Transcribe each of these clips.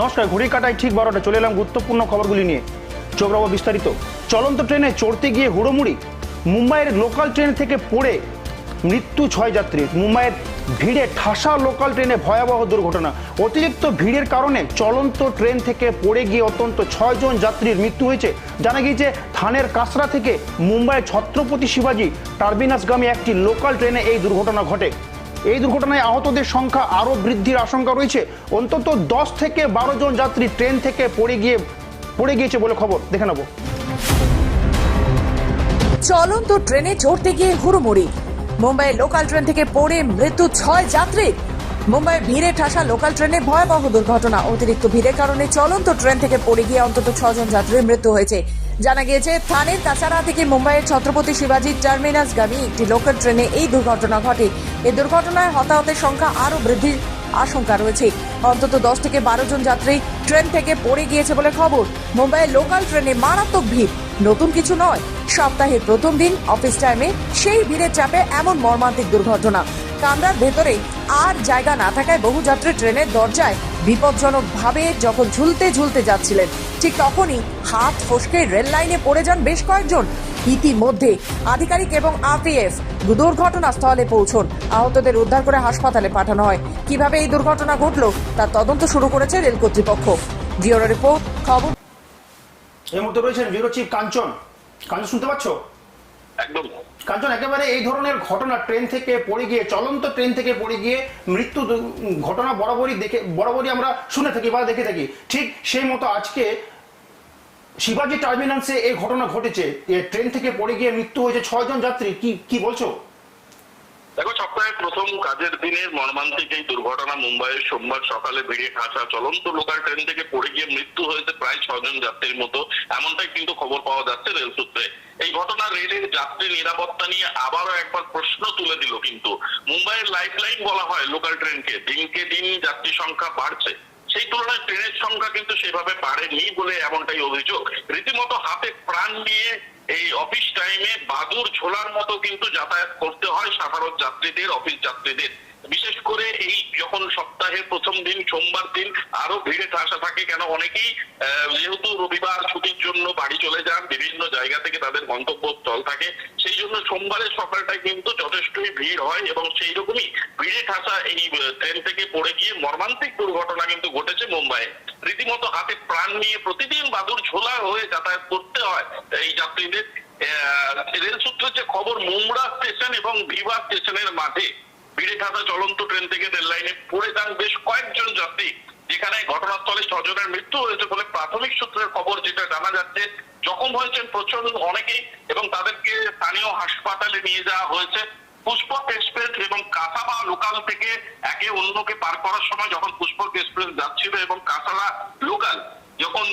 নমস্কার, ঘড়ি কাটায় ঠিক বারোটা চলে এলাম গুরুত্বপূর্ণ খবরগুলি নিয়ে। চোখ বিস্তারিত। চলন্ত ট্রেনে চড়তে গিয়ে হুড়োমুড়ি। মুম্বাইয়ের লোকাল ট্রেন থেকে পড়ে মৃত্যু ছয় যাত্রীর মুম্বাইয়ের ভিড়ে ঠাসা লোকাল ট্রেনে ভয়াবহ দুর্ঘটনা। অতিরিক্ত ভিড়ের কারণে চলন্ত ট্রেন থেকে পড়ে গিয়ে অত্যন্ত ছয়জন যাত্রীর মৃত্যু হয়েছে। জানা গিয়েছে, থানের কাসরা থেকে মুম্বাইয়ের ছত্রপতি শিবাজি টার্মিনাসগামী একটি লোকাল ট্রেনে এই দুর্ঘটনা ঘটে। এই দুর্ঘটনায় আহতদের সংখ্যা আরও বৃদ্ধির আশঙ্কা রয়েছে। অন্তত দশ থেকে বারো জন যাত্রী ট্রেন থেকে পড়ে গিয়ে, পড়ে গিয়েছে বলে খবর। দেখে নেব। চলন্ত ট্রেনে চড়তে গিয়ে হুড়োমুড়ি। মুম্বাইয়ের লোকাল ট্রেন থেকে পড়ে মৃত্যু ছয় যাত্রী। মুম্বাইয়ের ভিড়ে ঠাসা লোকাল ট্রেনে ভয়াবহ দুর্ঘটনা। অতিরিক্ত ভিড়ের কারণে চলন্ত ট্রেন থেকে পড়ে গিয়ে অন্তত ছজন যাত্রীর মৃত্যু হয়েছে। জানা গিয়েছে থানের কাছাড়া থেকে মুম্বাইয়ের ছত্রপতি শিবাজি টার্মিনাসগামী একটি লোকাল ট্রেনে এই দুর্ঘটনা ঘটে। এই দুর্ঘটনায় হতাহতের সংখ্যা আরও বৃদ্ধির আশঙ্কা রয়েছে। অন্তত দশ থেকে বারো জন যাত্রী ট্রেন থেকে পড়ে গিয়েছে বলে খবর। মুম্বাইয়ের লোকাল ট্রেনে মারাত্মক ভিড়। নতুন কিছু নয়, সপ্তাহের প্রথম দিন অফিস টাইমে সেই ভিড়ের চাপে এমন মর্মান্তিক দুর্ঘটনা। কামরার ভেতরে আর জায়গা না থাকায় বহু যাত্রী ট্রেনের দরজায় বিপজ্জনকভাবে যখন ঝুলতে ঝুলতে যাচ্ছিলেন। ঠিক তখনই হাত ফসকে রেল লাইনে পড়ে যান বেশ কয়েকজন। ইতিমধ্যে আধিকারিক এবং আরপিএফ দুর্ঘটনাস্থলে পৌঁছন। আহতদের উদ্ধার করে হাসপাতালে পাঠানো হয়। কীভাবে এই দুর্ঘটনা ঘটল তার তদন্ত শুরু করেছে রেল কর্তৃপক্ষ। জিওর রিপোর্ট, খবর এই মুহূর্তে রয়েছেন ব্যুরো চিফ কাঞ্চন। কাঞ্চন, শুনতে পাচ্ছ? একদম। কাঞ্চন, একেবারে এই ধরনের ঘটনা ট্রেন থেকে পড়ে গিয়ে, চলন্ত ট্রেন থেকে পড়ে গিয়ে মৃত্যু ঘটনা বরাবরই দেখে, বরাবরই আমরা শুনে থাকি বা দেখে থাকি। ঠিক সেই মতো আজকে শিবাজি টার্মিনাসে এই ঘটনা ঘটেছে। ট্রেন থেকে পড়ে গিয়ে মৃত্যু হয়েছে ছয়জন যাত্রী। কি কি বলছো? দেখো, সপ্তাহের প্রথম কাজের দিনের মর্মান্তিক এই দুর্ঘটনা মুম্বাইয়ের সোমবার সকালে ভিড়ে ঠাসা চলন্ত লোকাল ট্রেন থেকে পড়ে গিয়ে মৃত্যু হয়েছে প্রায় ছজন যাত্রীর মতো। এমনটাই কিন্তু খবর পাওয়া যাচ্ছে রেল সূত্রে। এই ঘটনা রেলের যাত্রী নিরাপত্তা নিয়ে আবারও একবার প্রশ্ন তুলে দিল কিন্তু। মুম্বাইয়ের লাইফ লাইন বলা হয় লোকাল ট্রেনকে। দিনকে দিন যাত্রী সংখ্যা বাড়ছে। সেই তুলনায় ট্রেনের সংখ্যা কিন্তু সেভাবে বাড়েনি বলে এমনটাই অভিযোগ। রীতিমতো হাতে প্রাণ নিয়ে এই অফিস টাইমে বাদুর ঝোলার মতো কিন্তু যাতায়াত করতে হয় সাধারণ যাত্রীদের অফিস যাত্রীদের। বিশেষ করে এই যখন সপ্তাহের প্রথম দিন, সোমবার দিন আরও ভিড়ে ঠাসা থাকে কেন অনেকেই যেহেতু রবিবার ছুটির জন্য বাড়ি চলে যান, বিভিন্ন জায়গা থেকে তাদের গন্তব্যস্থল থাকে, সেই জন্য সোমবারের সকালটায় কিন্তু যথেষ্টই ভিড় হয় এবং সেই রকমই ভিড়ে ঠাসা এই ট্রেন থেকে পড়ে গিয়ে মর্মান্তিক দুর্ঘটনা কিন্তু ঘটেছে মুম্বাইয়ে। রীতিমতো হাতে প্রাণ নিয়ে প্রতিদিন বাদুর ঝোলা হয়ে যাতায়াত করতে হয় এই যাত্রীদের। রেল সূত্রের যে খবর মুমরা স্টেশন এবং ভিভা স্টেশনের মাঝে ভিড়ে থাকা চলন্ত ট্রেন থেকে রেল লাইনে পড়ে যান বেশ কয়েকজন যাত্রী। যেখানে ঘটনাস্থলে ছজনের মৃত্যু হয়েছে বলে প্রাথমিক সূত্রের খবর যেটা জানা যাচ্ছে, জখম হয়েছেন প্রচণ্ড অনেকেই এবং তাদেরকে স্থানীয় হাসপাতালে নিয়ে যাওয়া হয়েছে। পুষ্পক এক্সপ্রেস এবং কাসাবা লোকাল থেকে একে অন্যকে পার করার সময় যখন পুষ্পক এক্সপ্রেস যাচ্ছিল এবং কাসাবা লোকাল, যখন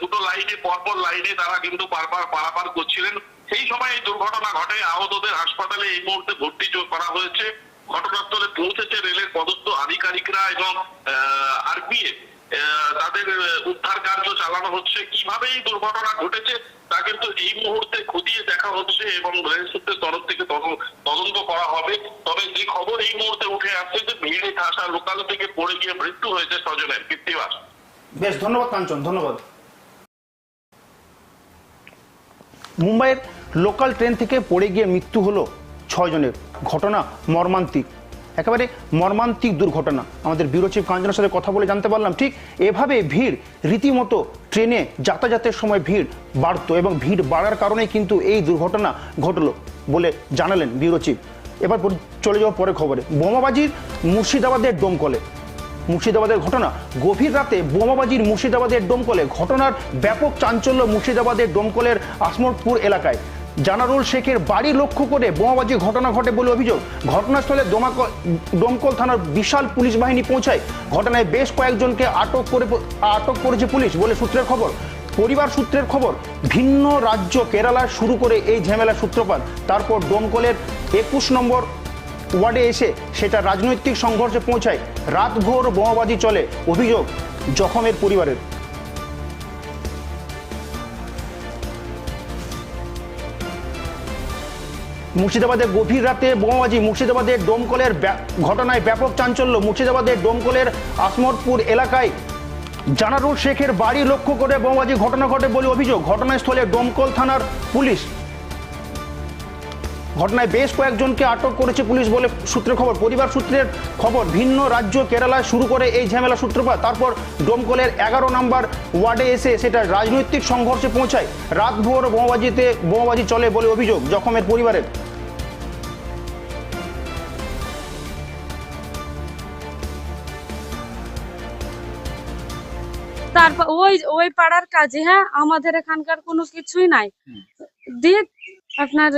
দুটো লাইনে, পরপর লাইনে তারা কিন্তু পারপার পারাপার করছিলেন। সেই সময় এই দুর্ঘটনা ঘটে, আহতদের হাসপাতালে এই মুহূর্তে ভর্তি করা হয়েছে। ঘটনাস্থলে পৌঁছেছে রেলের পদস্থ আধিকারিকরা এবং আরপিএফ তাদের উদ্ধার কার্য চালানো হচ্ছে। কীভাবে এই দুর্ঘটনা ঘটেছে তা কিন্তু এই মুহূর্তে খতিয়ে দেখা হচ্ছে এবং রেল সূত্রের তরফ থেকে তদন্ত করা হবে। তবে যে খবর এই মুহূর্তে উঠে আসছে যে ভিড়ে ঠাসা লোকাল থেকে পড়ে গিয়ে মৃত্যু হয়েছে স্বজনের। কৃত্তিবাস বেশ, ধন্যবাদ কাঞ্চন, ধন্যবাদ। মুম্বাইয়ের লোকাল ট্রেন থেকে পড়ে গিয়ে মৃত্যু হলো ছয়জনের ঘটনা মর্মান্তিক। একেবারে মর্মান্তিক দুর্ঘটনা। আমাদের ব্যুরো চিফ কাঞ্চনের সাথে কথা বলে জানতে পারলাম, ঠিক এভাবে ভিড়, রীতিমতো ট্রেনে যাতায়াতের সময় ভিড় বাড়তো এবং ভিড় বাড়ার কারণে কিন্তু এই দুর্ঘটনা ঘটলো বলে জানালেন ব্যুরো চিফ। এবার চলে যাওয়ার পরে খবরে। বোমাবাজির মুর্শিদাবাদের ডোমকলে মুর্শিদাবাদের ঘটনা, গভীর রাতে বোমাবাজির মুর্শিদাবাদের ডোমকলে ঘটনার ব্যাপক চাঞ্চল্য মুর্শিদাবাদের ডোমকলের আসমরপুর এলাকায়। জানারুল শেখের বাড়ি লক্ষ্য করে বোমাবাজি ঘটনা ঘটে বলে অভিযোগ। ঘটনাস্থলে দোমাকল ডোমকল থানার বিশাল পুলিশ বাহিনী পৌঁছায়। ঘটনায় বেশ কয়েকজনকে আটক করে আটক করেছে পুলিশ বলে সূত্রের খবর। পরিবার সূত্রের খবর, ভিন্ন রাজ্য কেরালা শুরু করে এই ঝামেলার সূত্রপাত। তারপর দমকলের একুশ নম্বর ওয়ার্ডে এসে সেটা রাজনৈতিক সংঘর্ষে পৌঁছায়। রাতভোর বোমাবাজি চলে, অভিযোগ জখমের পরিবারের। মুর্শিদাবাদে গভীর রাতে বোমাবাজি মুর্শিদাবাদের ডোমকলের ঘটনায় ব্যাপক চাঞ্চল্য মুর্শিদাবাদের ডোমকলের আসমরপুর এলাকায় জানারুল শেখের বাড়ি লক্ষ্য করে বোমাবাজি ঘটনা ঘটে বলে অভিযোগ। ঘটনাস্থলে ডোমকল থানার পুলিশ ঘটনায় বেশ কয়েকজনকে আটক করেছে পুলিশ বলে সূত্রের খবর। পরিবার সূত্রের খবর ভিন্ন রাজ্য কেরালায় শুরু করে এই ঝামেলা সূত্রপাত। তারপর ডোমকলের এগারো নম্বর ওয়ার্ডে এসে সেটা রাজনৈতিক সংঘর্ষে পৌঁছায়। রাতভর বোমাবাজিতে বোমাবাজি চলে বলে অভিযোগ জখমের পরিবারের। তারপর ওই ওই পাড়ার কাজে হ্যাঁ? আমাদের এখানকার কোনো কিছুই নাই। দিয়ে আপনার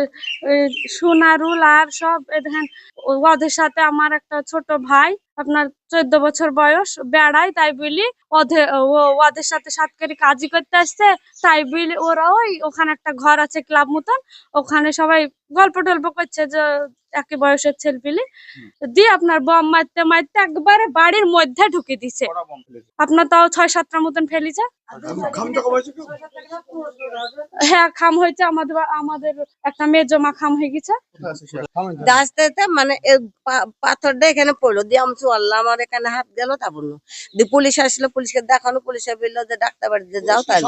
এই, সোনারুল আর সব দেখেন ওদের সাথে আমার একটা ছোট ভাই আপনার চোদ্দ বছর বয়স বেড়ায় তাই বলি ওদের ওদের সাথে সাতকারি কাজই করতে আসছে তাই বলি ওরা ওই ওখানে একটা ঘর আছে ক্লাব মতন ওখানে সবাই গল্প টল্প করছে যে একই বয়সের ছেলপিলি দিয়ে আপনার বম মারতে মারতে একবারে বাড়ির মধ্যে ঢুকে দিছে। আপনার তাও ছয় সাতটা মতন ফেলিছে। হ্যাঁ খাম হয়েছে আমাদের একটা মেজমা খাম হয়ে গেছে। আস্তে আস্তে মানে পাথরটা এখানে পড়ল। দিয়ে আমি আল্লাহ আমার এখানে হাত গেল তা বলল। দিয়ে পুলিশ আসলো পুলিশকে দেখানো। পুলিশে বলল যে ডাক্তার বাড়িতে যাও তাই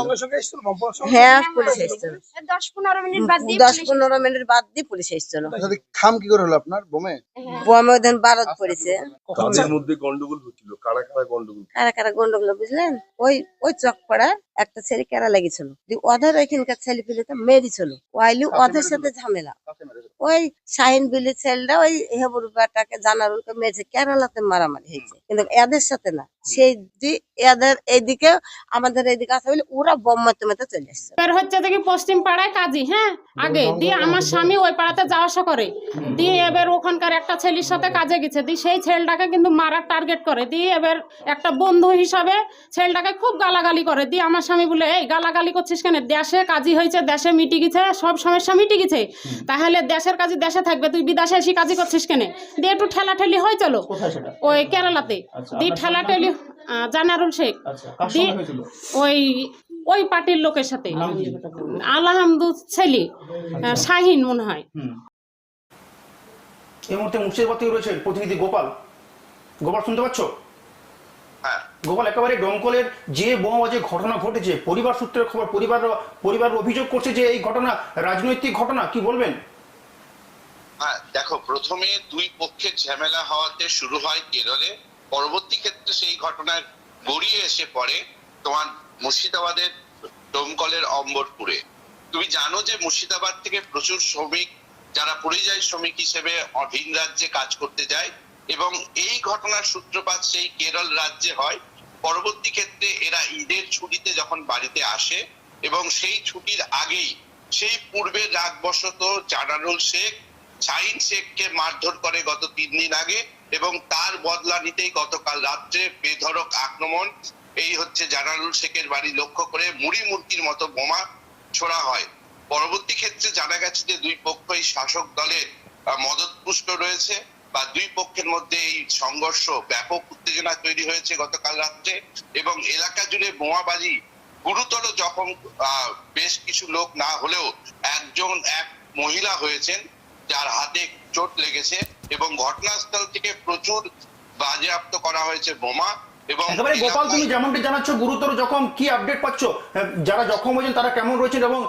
হ্যাঁ পুলিশ এসেছিল। দশ পনেরো মিনিট বাদ দিয়ে দশ পনেরো মিনিট বাদ দিয়ে পুলিশ এসেছিল। খাম কি করে হলো আপনার বোমে? বোমে ওই দিন বারত পড়েছে। মধ্যে গন্ডগোল হচ্ছিল। কারা কারা গন্ডগোল কারা কারা গন্ডগোল বুঝলেন? ওই ওই চক পাড়া একটা ছেলে কেরা লাগিয়েছিল। ওদের ওইখানকার ছেলে পেলে তো মেরেছিল ওয়াইলি ওদের সাথে ঝামেলা। ওই শাহিন বিলি ছেলেটা ওই হেবুর বেটাকে জানারুলকে মেরেছে কেরালাতে মারামারি হয়েছে। কিন্তু এদের সাথে না। সেই এদের এইদিকে আমাদের এইদিকে আসে বলে ওরা বোম মারতে মারতে চলে এসছে বের হচ্ছে দেখি পশ্চিম পাড়ায় কাজী হ্যাঁ? আগে দিয়ে আমার স্বামী ওই পাড়াতে যাওয়া আসা করে। দিয়ে এবার ওখানকার একটা ছেলের সাথে কাজে গেছে। দিয়ে সেই ছেলেটাকে কিন্তু মারার টার্গেট করে। দিয়ে এবার একটা বন্ধু হিসাবে ছেলেটাকে খুব গালাগালি করে। দিয়ে আমার স্বামী বলে এই গালাগালি করছিস কেন? দেশে কাজী হয়েছে দেশে মিটি গেছে সব সমস্যা মিটি গেছে। তাহলে দেশের কাজে দেশে থাকবে তুই বিদেশে এসে কাজী করছিস কেন? দিয়ে একটু ঠেলাঠেলি হয় চলো। ওই কেরালাতে। দিয়ে ঠেলাঠেলি আহ, জানারুল শেখ। দিয়ে ওই ওই পার্টির লোকের সাথে। আলহামদু ছেলে শাহিন মনে হয়। এই মুহূর্তে মুর্শিদাবাদ থেকে রয়েছে প্রতিনিধি গোপাল। গোপাল শুনতে পাচ্ছ? হ্যাঁ। গোপাল একেবারে ডমকলের যে বোমাবাজি ঘটনা ঘটেছে পরিবার সূত্রের খবর পরিবার পরিবার অভিযোগ করছে যে এই ঘটনা রাজনৈতিক ঘটনা কি বলবেন? দেখো, প্রথমে দুই পক্ষের ঝামেলা হওয়াতে শুরু হয় কেরলে। পরবর্তী ক্ষেত্রে সেই ঘটনার গড়িয়ে এসে পড়ে তোমার মুর্শিদাবাদের ডোমকলের অম্বরপুরে। তুমি জানো যে মুর্শিদাবাদ থেকে প্রচুর শ্রমিক, যারা পরিযায়ী শ্রমিক হিসেবে ভিন রাজ্যে কাজ করতে যায় এবং এই ঘটনার সূত্রপাত সেই কেরল রাজ্যে হয়। পরবর্তী ক্ষেত্রে এরা ঈদের ছুটিতে যখন বাড়িতে আসে এবং সেই ছুটির আগেই, সেই পূর্বের রাগবশত জানারুল শেখ শাহিন শেখকে মারধর করে গত তিন দিন আগে এবং তার বদলা নিতেই গতকাল রাত্রে বেধড়ক আক্রমণ। এই হচ্ছে জানারুল শেখের বাড়ি লক্ষ্য করে মুড়ি মূর্তির মতো বোমা ছোড়া হয়। পরবর্তী ক্ষেত্রে জানা গেছে যে দুই পক্ষই শাসক দলের মদতপুষ্ট রয়েছে বা দুই পক্ষের মধ্যে এই সংঘর্ষ ব্যাপক উত্তেজনা তৈরি হয়েছে গতকাল রাত্রে এবং এলাকা জুড়ে বোমাবাজি গুরুতর জখম বেশ কিছু লোক না হলেও একজন এক মহিলা হয়েছেন। যার হাতে চোট লেগেছে এবং ঘটনাস্থল থেকে প্রচুর বাজেয়াপ্ত করা হয়েছে বোমা এবং একেবারে গোপাল তুমি যেমনটি জানাচ্ছ গুরুতর জখম কি আপডেট পাচ্ছ? যারা জখম হয়েছেন তারা কেমন রয়েছেন এবং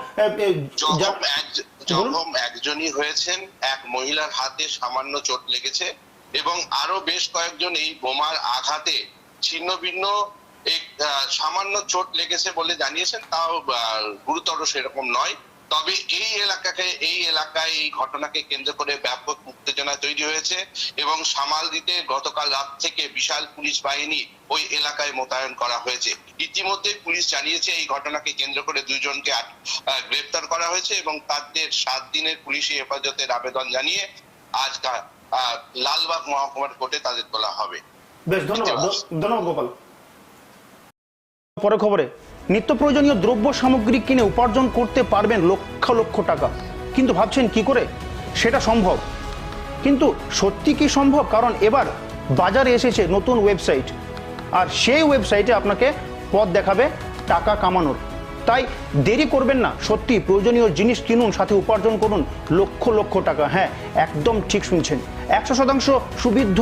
জখম একজনই হয়েছেন এক মহিলার হাতে সামান্য চোট লেগেছে এবং আরও বেশ কয়েকজন এই বোমার আঘাতে ছিন্ন ভিন্ন সামান্য চোট লেগেছে বলে জানিয়েছেন তাও গুরুতর সেরকম নয়। তবে এই এলাকাকে এই এলাকায় এই ঘটনাকে কেন্দ্র করে ব্যাপক উত্তেজনা তৈরি হয়েছে এবং সামাল দিতে গতকাল রাত থেকে বিশাল পুলিশ বাহিনী ওই এলাকায় মোতায়েন করা হয়েছে। ইতিমধ্যে পুলিশ জানিয়েছে এই ঘটনাকে কেন্দ্র করে আহ, গ্রেপ্তার করা হয়েছে এবং তাদের সাত দিনের পুলিশি হেফাজতের আবেদন জানিয়ে আজ লালবাগ মহকুমার কোর্টে তাদের তোলা হবে। বেশ ধন্যবাদ। ধন্যবাদ গোপাল। পরে খবরে। নিত্য প্রয়োজনীয় দ্রব্য সামগ্রী কিনে উপার্জন করতে পারবেন লক্ষ লক্ষ টাকা। কিন্তু ভাবছেন কি করে? সেটা সম্ভব। কিন্তু সত্যি কি সম্ভব? কারণ এবার বাজারে এসেছে নতুন ওয়েবসাইট আর সেই ওয়েবসাইটে আপনাকে পথ দেখাবে টাকা কামানোর। তাই দেরি করবেন না। সত্যি প্রয়োজনীয় জিনিস কিনুন, সাথে উপার্জন করুন লক্ষ লক্ষ টাকা। হ্যাঁ একদম ঠিক শুনছেন। একশো শতাংশ সুবিধ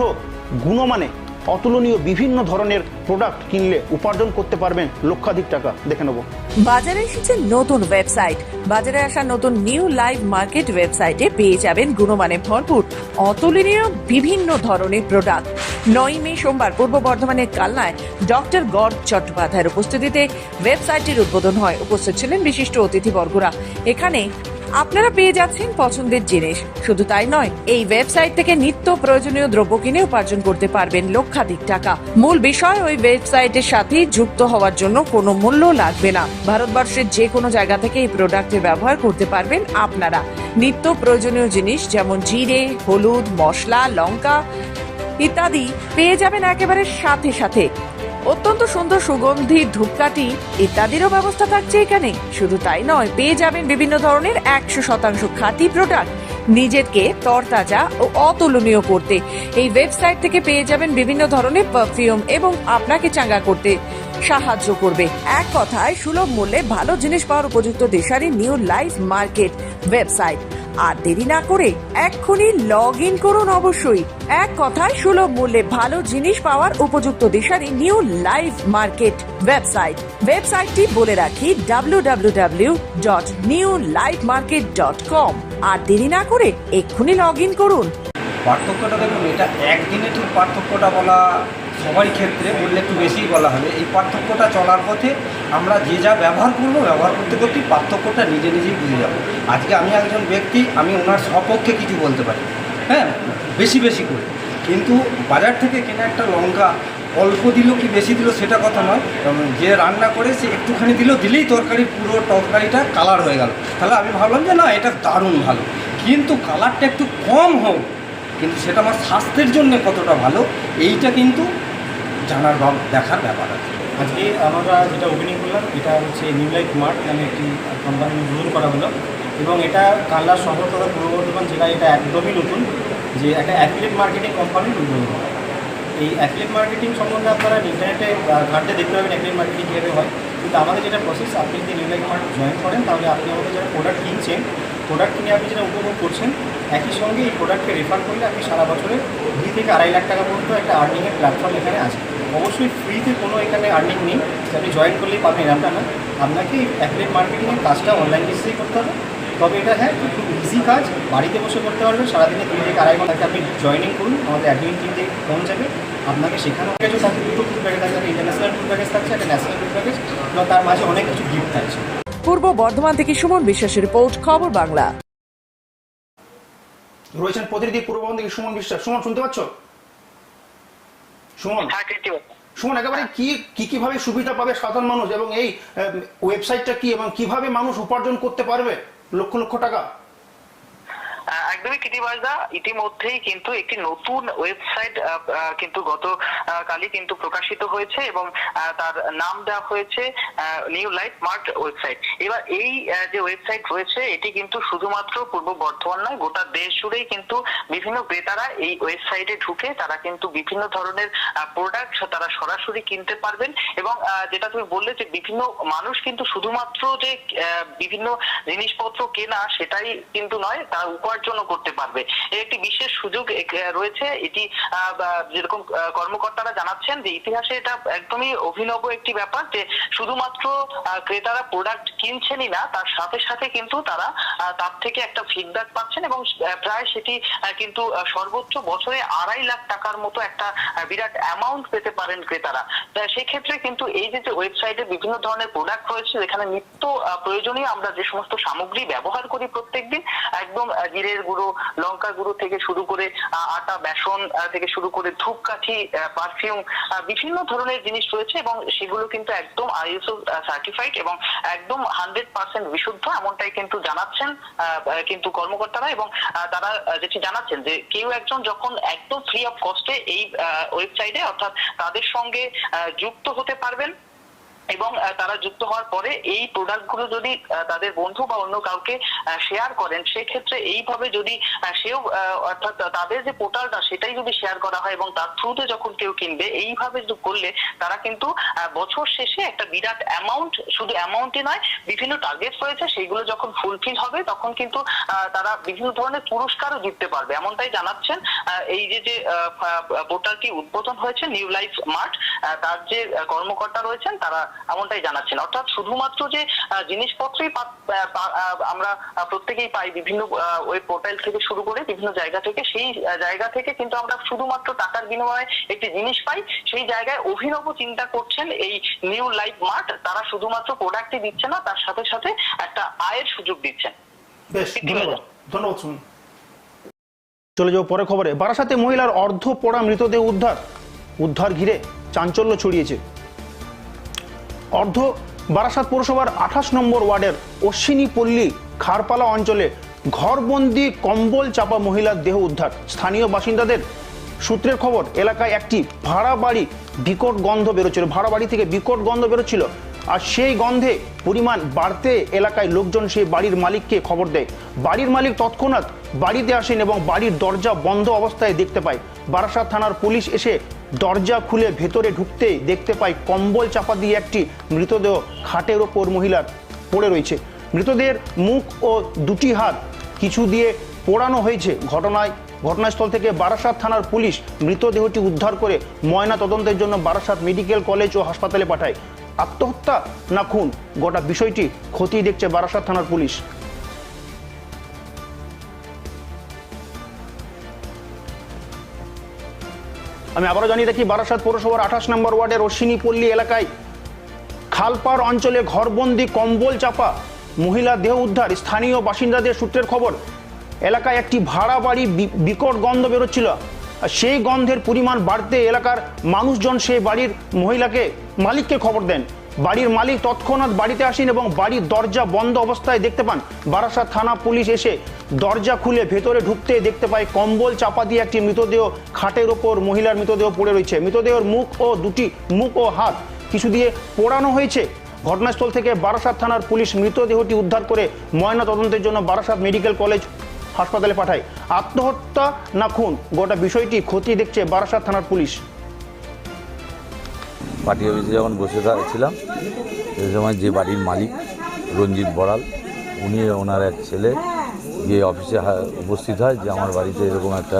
গুণমানে অতুলনীয় বিভিন্ন ধরনের প্রোডাক্ট কিনলে উপার্জন করতে পারবেন লক্ষাধিক টাকা। দেখে নেব। বাজারে এসেছে নতুন ওয়েবসাইট বাজারে আসা নতুন নিউ লাইভ মার্কেট ওয়েবসাইটে পেয়ে যাবেন গুণমানে ভরপুর, অতুলনীয় বিভিন্ন ধরনের প্রোডাক্ট নয় মে সোমবার পূর্ব বর্ধমানের কালনায় ডক্টর গড় চট্টোপাধ্যায়ের উপস্থিতিতে ওয়েবসাইটটির উদ্বোধন হয়। উপস্থিত ছিলেন বিশিষ্ট অতিথিবর্গরা। এখানে আপনারা পেয়ে যাচ্ছেন পছন্দের জিনিস। শুধু তাই নয়, এই ওয়েবসাইট থেকে নিত্য প্রয়োজনীয় দ্রব্য কিনে উপার্জন করতে পারবেন লক্ষাধিক টাকা। মূল বিষয়, ওই ওয়েবসাইটের সাথে যুক্ত হওয়ার জন্য কোনো মূল্য লাগবে না। ভারতবর্ষের যে কোনো জায়গা থেকে এই প্রোডাক্টের ব্যবহার করতে পারবেন আপনারা। নিত্য প্রয়োজনীয় জিনিস যেমন জিরে, হলুদ, মশলা, লঙ্কা ইত্যাদি পেয়ে যাবেন একেবারে সাথে সাথে। অত্যন্ত সুন্দর সুগন্ধি, ধূপকাঠি, ইত্যাদিরও ব্যবস্থা থাকছে এখানে। শুধু তাই নয়, পেয়ে যাবেন বিভিন্ন ধরনের একশো শতাংশ খাঁটি প্রোডাক্ট নিজেকে তরতাজা ও অতুলনীয় করতে। এই ওয়েবসাইট থেকে পেয়ে যাবেন বিভিন্ন ধরনের পারফিউম এবং আপনাকে চাঙ্গা করতে। সাহায্য করবে। এক কথায়, সুলভ মূল্যে ভালো জিনিস পাওয়ার উপযুক্ত দেশারি নিউ লাইফ মার্কেট ওয়েবসাইট। আর দেরি না করে এক্ষুনি লগ ইন করুন অবশ্যই। এক কথায়, সুলভ মূল্যে ভালো জিনিস পাওয়ার উপযুক্ত দিশারি নিউ লাইভ মার্কেট ওয়েবসাইট। ওয়েবসাইটটি বলে রাখি ডাব্লিউ নিউ মার্কেট কম আর দেরি না করে এক্ষুনি লগ ইন করুন। পার্থক্যটা দেখুন, এটা একদিনে ঠিক পার্থক্যটা বলা সবারই ক্ষেত্রে বললে একটু বেশিই বলা হবে। এই পার্থক্যটা চলার পথে আমরা যে যা ব্যবহার করব, ব্যবহার করতে করতেই পার্থক্যটা নিজে নিজেই বুঝে যাব। আজকে আমি একজন ব্যক্তি, আমি ওনার সপক্ষে কিছু বলতে পারি। হ্যাঁ? বেশি বেশি করে। কিন্তু বাজার থেকে কেনা একটা লঙ্কা অল্প দিল কি বেশি দিল সেটা কথা নয়। যে রান্না করে সে একটুখানি দিল, দিলেই তরকারি পুরো তরকারিটা কালার হয়ে গেল। তাহলে আমি ভাবলাম যে না, এটা দারুণ ভালো। কিন্তু কালারটা একটু কম হোক, কিন্তু সেটা আমার স্বাস্থ্যের জন্য কতটা ভালো, এইটা কিন্তু জানার বা দেখার ব্যাপার আছে। আজকে আমরা যেটা ওপেনিং করলাম, এটা হচ্ছে নিউ লাইফ মার্ট নামে একটি কোম্পানি উদ্বোধন করা হলো এবং এটা কাল্লা শহর তথা পূর্ব বর্ধমান জেলায় এটা একদমই নতুন যে একটা অ্যাফিলেট মার্কেটিং কোম্পানির উদ্বোধন করা এই অ্যাফিলেট মার্কেটিং সম্বন্ধে আপনারা ইন্টারনেটে ঘাঁটতে দেখতে পাবেন অ্যাফিলেট মার্কেটিং কীভাবে হয়। কিন্তু আমাদের যেটা প্রসেস আপনি যদি নিউ লাইফ মার্ট জয়েন করেন, তাহলে আপনি আমাদের যারা প্রোডাক্ট কিনছেন প্রোডাক্ট কিনে আপনি যেটা উপভোগ করছেন, একই সঙ্গে এই প্রোডাক্টকে রেফার করলে আপনি সারা বছরে দুই থেকে আড়াই লাখ টাকা পর্যন্ত একটা আর্নিংয়ের প্ল্যাটফর্ম এখানে আছে। অবশ্যই ফ্রিতে কোনো এখানে আর্নিং নেই। আপনি জয়েন করলেই পাবেন এরকমটা না? আপনাকে অ্যাফিলেট মার্কেটিংয়ের কাজটা অনলাইন বেসিসেই করতে হবে। তবে এটা হ্যাঁ খুব ইজি কাজ। বাড়িতে বসে করতে পারবেন। সারাদিনে দুই থেকে আড়াই ঘণ্টা আপনি জয়েনিং করুন। আমাদের অ্যাডমিন টিম থেকে ফোন যাবে আপনাকে সেখানেও কিছু থাকছে। দুটো ফুড প্যাকেজ থাকছে একটা ইন্টারন্যাশনাল ফুড প্যাকেজ থাকছে একটা ন্যাশনাল ফুড প্যাকেজ এবং তার মাঝে অনেক কিছু গিফট থাকছে। পূর্ব বর্ধমান থেকে সুমন বিশ্বাসের রিপোর্ট খবর বাংলা। রয়েছেন প্রতিনিধি পূর্ব বর্ধমান থেকে সুমন বিশ্বাস। সুমন শুনতে পাচ্ছ? সুমন। সুমন একেবারে কি কি কীভাবে সুবিধা পাবে সাধারণ মানুষ এবং এই ওয়েবসাইটটা কি এবং কীভাবে মানুষ উপার্জন করতে পারবে লক্ষ লক্ষ টাকা? একদমই কৃতিবাসদা ইতিমধ্যেই কিন্তু একটি নতুন ওয়েবসাইট কিন্তু গত কালই কিন্তু প্রকাশিত হয়েছে এবং তার নাম দেওয়া হয়েছে নিউ লাইফ মার্ট ওয়েবসাইট এবার এই যে ওয়েবসাইট রয়েছে, এটি কিন্তু শুধুমাত্র পূর্ব বর্ধমান নয়, গোটা দেশ জুড়েই কিন্তু বিভিন্ন ক্রেতারা এই ওয়েবসাইটে ঢুকে তারা কিন্তু বিভিন্ন ধরনের প্রোডাক্ট তারা সরাসরি কিনতে পারবেন এবং যেটা তুমি বললে যে বিভিন্ন মানুষ কিন্তু শুধুমাত্র যে বিভিন্ন জিনিসপত্র কেনা সেটাই কিন্তু নয়, তারা উপার্জনও করতে পারবে। একটি বিশেষ সুযোগ রয়েছে। এটি যেরকম কর্মকর্তারা জানাচ্ছেন যে ইতিহাসে এটা একদমই অভিনব একটি ব্যাপার যে শুধুমাত্র ক্রেতারা প্রোডাক্ট কিনছেনই না, তার সাথে সাথে কিন্তু তারা তার থেকে একটা ফিডব্যাক পাচ্ছেন এবং প্রায় সেটি কিন্তু সর্বোচ্চ বছরে আড়াই লাখ টাকার মতো একটা বিরাট অ্যামাউন্ট পেতে পারেন ক্রেতারা। সেক্ষেত্রে কিন্তু এই যে যে ওয়েবসাইটে বিভিন্ন ধরনের প্রোডাক্ট রয়েছে, যেখানে নিত্য প্রয়োজনীয় আমরা যে সমস্ত সামগ্রী ব্যবহার করি প্রত্যেকদিন, একদম জিরের গুঁড়ো লঙ্কা গুঁড়ো থেকে শুরু করে আটা, বেসন থেকে শুরু করে ধূপকাঠি পারফিউম বিভিন্ন ধরনের জিনিস রয়েছে এবং সেগুলো কিন্তু একদম আইএসও সার্টিফাইড এবং একদম হান্ড্রেড পার্সেন্ট বিশুদ্ধ এমনটাই কিন্তু জানাচ্ছেন কিন্তু কর্মকর্তারা এবং তারা যেটি জানাচ্ছেন যে কেউ একজন যখন একদম ফ্রি অফ কস্টে এই ওয়েবসাইটে অর্থাৎ তাদের সঙ্গে যুক্ত হতে পারবেন। এবং তারা যুক্ত হওয়ার পরে এই প্রোডাক্টগুলো যদি তাদের বন্ধু বা অন্য কাউকে শেয়ার করেন, সেক্ষেত্রে এইভাবে যদি সেও অর্থাৎ তাদের যে পোর্টালটা সেটাই যদি শেয়ার করা হয় এবং তার থ্রুতে যখন কেউ কিনবে, এইভাবে করলে তারা কিন্তু বছর শেষে একটা বিরাট অ্যামাউন্ট শুধু অ্যামাউন্টই নয়, বিভিন্ন টার্গেট রয়েছে সেইগুলো যখন ফুলফিল হবে, তখন কিন্তু তারা বিভিন্ন ধরনের পুরস্কারও জিততে পারবে। এমনটাই জানাচ্ছেন এই যে যে পোর্টালটি উদ্বোধন হয়েছে নিউ লাইফ মার্ট তার যে কর্মকর্তা রয়েছেন, তারা এমনটাই জানাচ্ছেন। অর্থাৎ শুধুমাত্র যে জিনিসপত্রই আমরা প্রত্যেকেই পাই বিভিন্ন ওয়েব পোর্টাল থেকে শুরু করে বিভিন্ন জায়গা থেকে সেই জায়গা থেকে কিন্তু আমরা শুধুমাত্র টাকার বিনিময়ে একটি জিনিস পাই। সেই জায়গায় অভিনব চিন্তা করছেন এই নিউ লাইফ মার্ট তারা শুধুমাত্র প্রোডাক্টই দিচ্ছে না তার সাথে সাথে একটা আয়ের সুযোগ দিচ্ছেন। বেশ ধন্যবাদ। ধন্যবাদ চলে যাও পরে খবরে। বারাসাতে মহিলার অর্ধ পোড়া মৃতদেহ উদ্ধার। উদ্ধার ঘিরে চাঞ্চল্য ছড়িয়েছে। অর্ধ বারাসাত পৌরসভার আঠাশ নম্বর ওয়ার্ডের অশ্বিনী পল্লী খারপালা অঞ্চলে ঘরবন্দি কম্বল চাপা মহিলার দেহ উদ্ধার। স্থানীয় বাসিন্দাদের সূত্রের খবর, এলাকায় একটি ভাড়া বাড়ি বিকট গন্ধ বেরোচ্ছিল। ভাড়া বাড়ি থেকে বিকট গন্ধ বেরোচ্ছিল আর সেই গন্ধে পরিমাণ বাড়তে এলাকায় লোকজন সেই বাড়ির মালিককে খবর দেয়। বাড়ির মালিক তৎক্ষণাৎ বাড়িতে আসেন এবং বাড়ির দরজা বন্ধ অবস্থায় দেখতে পায়। বারাসাত থানার পুলিশ এসে দরজা খুলে ভেতরে ঢুকতে দেখতে পাই কম্বল চাপা দিয়ে একটি মৃতদেহ খাটের ওপর মহিলার পড়ে রয়েছে। মৃতদেহের মুখ ও দুটি হাত কিছু দিয়ে পোড়ানো হয়েছে। ঘটনায়, ঘটনাস্থল থেকে বারাসাত থানার পুলিশ মৃতদেহটি উদ্ধার করে ময়না তদন্তের জন্য বারাসাত মেডিকেল কলেজ ও হাসপাতালে পাঠায়। আত্মহত্যা না খুন, গোটা বিষয়টি খতিয়ে দেখছে বারাসাত থানার পুলিশ। আমি আবারও জানিয়ে রাখি বারাসাত পৌরসভার আঠাশ নম্বর ওয়ার্ডের অশ্বিনী পল্লী এলাকায় খালপাড় অঞ্চলে ঘরবন্দি কম্বল চাপা, মহিলা দেহ উদ্ধার, স্থানীয় বাসিন্দাদের সূত্রের খবর, এলাকায় একটি ভাড়া বাড়ি বিকট গন্ধ বেরোচ্ছিল। আর সেই গন্ধের পরিমাণ বাড়তে এলাকার মানুষজন সেই বাড়ির মহিলাকে, মালিককে খবর দেন। বাড়ির মালিক তৎক্ষণাৎ বাড়িতে আসেন এবং বাড়ির দরজা বন্ধ অবস্থায় দেখতে পান। বারাসাত থানা পুলিশ এসে দরজা খুলে ভেতরে ঢুকতে দেখতে পায় কম্বল চাপা দিয়ে একটি মৃতদেহ খাটের ওপর, মহিলার মৃতদেহ পড়ে রয়েছে। মৃতদেহের মুখ ও দুটি মুখ ও হাত কিছু দিয়ে পোড়ানো হয়েছে। ঘটনাস্থল থেকে বারাসাত থানার পুলিশ মৃতদেহটি উদ্ধার করে ময়না তদন্তের জন্য বারাসাত মেডিকেল কলেজ হাসপাতালে পাঠায়। আত্মহত্যা না খুন? গোটা বিষয়টি খতিয়ে দেখছে বারাসাত থানার পুলিশ। পার্টি অফিসে যখন বসে ছিলাম, সেই সময় যে বাড়ির মালিক রঞ্জিত বড়াল, উনি ওনার এক ছেলে গিয়ে অফিসে উপস্থিত হয় যে আমার বাড়িতে এরকম একটা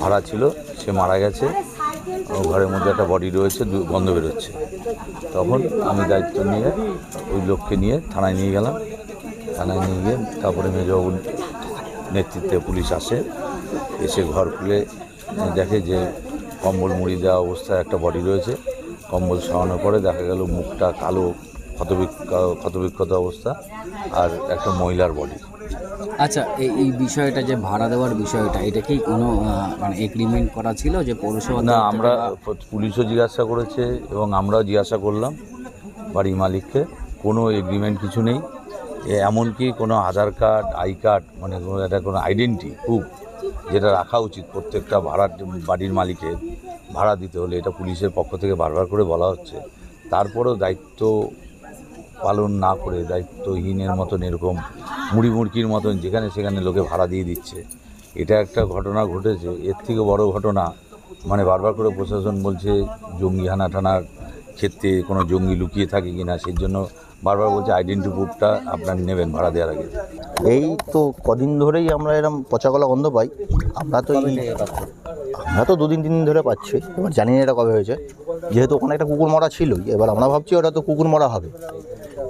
ভাড়া ছিল, সে মারা গেছে। ঘরের মধ্যে একটা বডি রয়েছে গন্ধ বেরোচ্ছে। তখন আমি দায়িত্ব নিয়ে ওই লোককে নিয়ে থানায় নিয়ে গেলাম। থানায় নিয়ে গিয়ে তারপরে মেজবাবুর নেতৃত্বে পুলিশ আসে, এসে ঘর খুলে দেখে যে কম্বল মুড়ি দেওয়া অবস্থায় একটা বডি রয়েছে। কম্বল সরানোর পরে দেখা গেল মুখটা কালো, ক্ষতবিক্ষ, ক্ষতবিক্ষত অবস্থা, আর একটা মহিলার বডি আচ্ছা এই এই বিষয়টা যে ভাড়া দেওয়ার বিষয়টা এটা কি কোনো মানে এগ্রিমেন্ট করা ছিল যে পৌরসভা না আমরা পুলিশও জিজ্ঞাসা করেছে এবং আমরাও জিজ্ঞাসা করলাম বাড়ির মালিককে। কোনো এগ্রিমেন্ট কিছু নেই। এমনকি কোনো আধার কার্ড আই কার্ড মানে কোনো একটা কোনো আইডেন্টি প্রুফ যেটা রাখা উচিত প্রত্যেকটা ভাড়ার বাড়ির মালিকের ভাড়া দিতে হলে এটা পুলিশের পক্ষ থেকে বারবার করে বলা হচ্ছে। তারপরেও দায়িত্ব পালন না করে দায়িত্বহীনের মতন এরকম মুড়ি মুড়কির মতন যেখানে সেখানে লোকে ভাড়া দিয়ে দিচ্ছে। এটা একটা ঘটনা ঘটেছে এর থেকে বড় ঘটনা মানে বারবার করে প্রশাসন বলছে জঙ্গি হানা টানার ক্ষেত্রে কোনো জঙ্গি লুকিয়ে থাকে কি না সেই জন্য বারবার বলছে আইডেন্টি প্রুফটা আপনার নেবেন ভাড়া দেওয়ার আগে। এই তো কদিন ধরেই আমরা এরকম পচা গলা গন্ধ পাই। আমরা তো আমরা তো দুদিন তিন দিন ধরে পাচ্ছি এবার জানি না এটা কবে হয়েছে। যেহেতু ওখানে একটা কুকুর মরা ছিলই এবার আমরা ভাবছি ওটা তো কুকুর মরা হবে।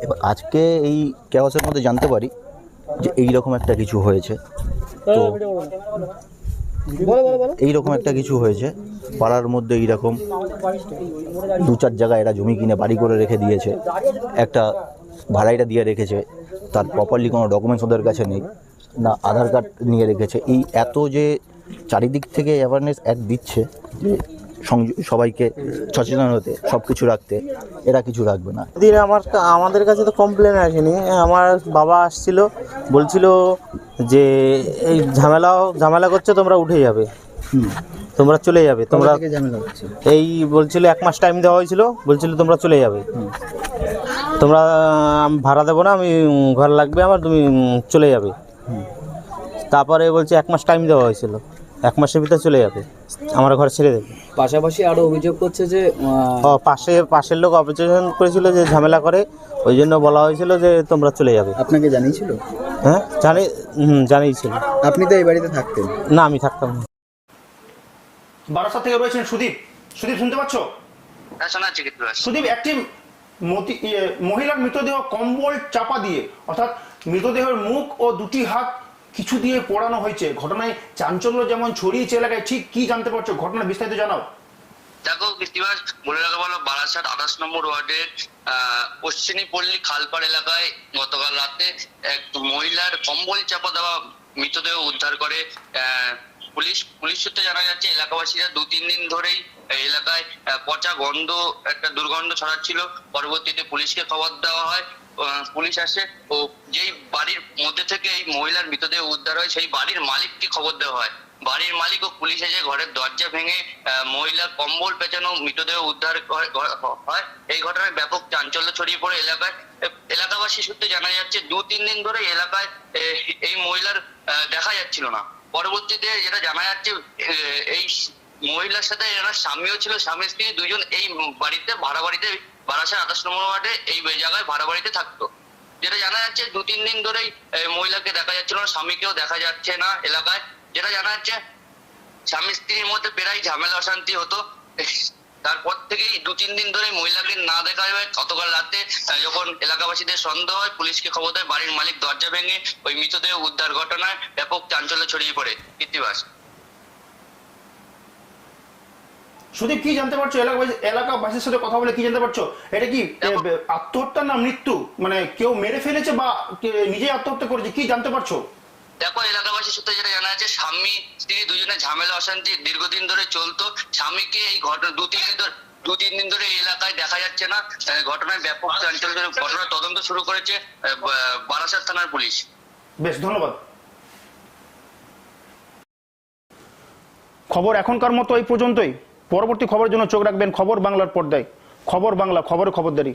এবার আজকে এই ক্যাওয়াসের মধ্যে জানতে পারি যে এই রকম একটা কিছু হয়েছে। তো এইরকম একটা কিছু হয়েছে। পাড়ার মধ্যে এইরকম দু চার জায়গায় এরা জমি কিনে বাড়ি করে রেখে দিয়েছে। একটা ভাড়াইটা দিয়ে রেখেছে। তার প্রপারলি কোনো ডকুমেন্টস ওদের কাছে নেই। না আধার কার্ড নিয়ে রেখেছে। এই এত যে চারিদিক থেকে অ্যাওয়ারনেস এক দিচ্ছে যে সবাইকে সচেতন হতে সব কিছু রাখতে এরা কিছু রাখবে না। দিন আমার আমাদের কাছে তো কমপ্লেন আসেনি। আমার বাবা আসছিল বলছিল যে এই ঝামেলা ঝামেলা করছে তোমরা উঠে যাবে। তোমরা চলে যাবে তোমরা এই বলছিল এক মাস টাইম দেওয়া হয়েছিল বলছিল তোমরা চলে যাবে। তোমরা ভাড়া দেবো না আমি ঘর লাগবে আমার তুমি চলে যাবে। তারপরে বলছে এক মাস টাইম দেওয়া হয়েছিল। এক মাসের ভিতরে চলে যাবে। আমার ঘর ছেড়ে দেবে। পাশাপাশি আরও অভিযোগ করছে যে পাশে পাশের লোক অবজেকশন করেছিল যে ঝামেলা করে ওই জন্য বলা হয়েছিল যে তোমরা চলে যাবে। আপনাকে জানিয়েছিল? হ্যাঁ জানি জানিয়েছিল। আপনি তো এই বাড়িতে থাকতেন। না আমি থাকতাম না। বারাসাত থেকে রয়েছেন সুদীপ। সুদীপ শুনতে পাচ্ছ? হ্যাঁ শোনা যাচ্ছে কৃতিবাস সুদীপ একটি মতি- ইয়ে, মহিলার মৃতদেহ কম্বল চাপা দিয়ে অর্থাৎ মৃতদেহের মুখ ও দুটি হাত কিছু দিয়ে পোড়ানো হয়েছে। ঘটনায় চাঞ্চল্য যেমন ছড়িয়েছে এলাকায়, ঠিক কি জানতে পারছ? ঘটনা বিস্তারিত জানাও। দেখো কৃতিবাস বলে রাখা ভালো, বারাসাত আঠাশ নম্বর ওয়ার্ডের পশ্চিমী পল্লী খালপাড় এলাকায় গতকাল রাতে এক মহিলার কম্বল চাপা দেওয়া মৃতদেহ উদ্ধার করে পুলিশ পুলিশ সূত্রে জানা যাচ্ছে, এলাকাবাসীরা দু, তিন দিন ধরেই এলাকায় পচা গন্ধ, একটা দুর্গন্ধ ছড়াচ্ছিল। পরবর্তীতে পুলিশকে খবর দেওয়া হয় পুলিশ আসে ও যেই বাড়ির মধ্যে থেকে এই মহিলার মৃতদেহ উদ্ধার হয়, সেই বাড়ির মালিককে খবর দেওয়া হয়। বাড়ির মালিক ও পুলিশ এসে ঘরের দরজা ভেঙে মহিলার কম্বল পেঁচানো মৃতদেহ উদ্ধার হয়। এই ঘটনায় ব্যাপক চাঞ্চল্য ছড়িয়ে পড়ে এলাকায়। এলাকাবাসী সূত্রে জানা যাচ্ছে, দু, তিন দিন ধরে এলাকায় এই মহিলার দেখা যাচ্ছিল না। পরবর্তীতে যেটা জানা যাচ্ছে এই মহিলার সাথে এনার স্বামীও ছিল স্বামী স্ত্রী দুজন এই বাড়িতে, ভাড়া বাড়িতে বারাসাত আঠাশ নম্বর ওয়ার্ডে এই জায়গায় ভাড়া বাড়িতে থাকতো। যেটা জানা যাচ্ছে দু, তিন দিন ধরেই মহিলাকে দেখা যাচ্ছিল না, স্বামীকেও দেখা যাচ্ছে না এলাকায়। যেটা জানা যাচ্ছে, স্বামী স্ত্রীর মধ্যে প্রায় ঝামেলা, অশান্তি হতো। তারপর থেকেই দু, তিন দিন ধরে মহিলাকে না দেখা যায় গতকাল রাতে যখন এলাকাবাসীদের সন্দেহ হয়, পুলিশকে খবর দেয়, বাড়ির মালিক দরজা ভেঙে ওই মৃতদেহ উদ্ধার ঘটনায় ব্যাপক চাঞ্চল্য ছড়িয়ে পড়ে। কৃত্তিবাস সুদীপ কি জানতে পারছ? এলাকাবাসী এলাকাবাসীর সাথে কথা বলে কি জানতে পারছ? এটা কি আত্মহত্যা না মৃত্যু? মানে কেউ মেরে ফেলেছে বা নিজেই আত্মহত্যা করেছে কি জানতে পারছ? দেখো এলাকাবাসী সূত্রে যেটা জানা আছে স্বামী স্ত্রী দুজনে ঝামেলা অশান্তি দীর্ঘদিন ধরে চলতো। স্বামীকে এই ঘটনা দু তিন দিন ধরে দু তিন দিন ধরে এই এলাকায় দেখা যাচ্ছে না। ঘটনায় ব্যাপক ঘটনা তদন্ত শুরু করেছে বারাসাত থানার পুলিশ। বেশ ধন্যবাদ। খবর এখনকার মতো এই পর্যন্তই। পরবর্তী খবরের জন্য চোখ রাখবেন খবর বাংলার পর্দায়। খবর বাংলা খবরে খবরদারি।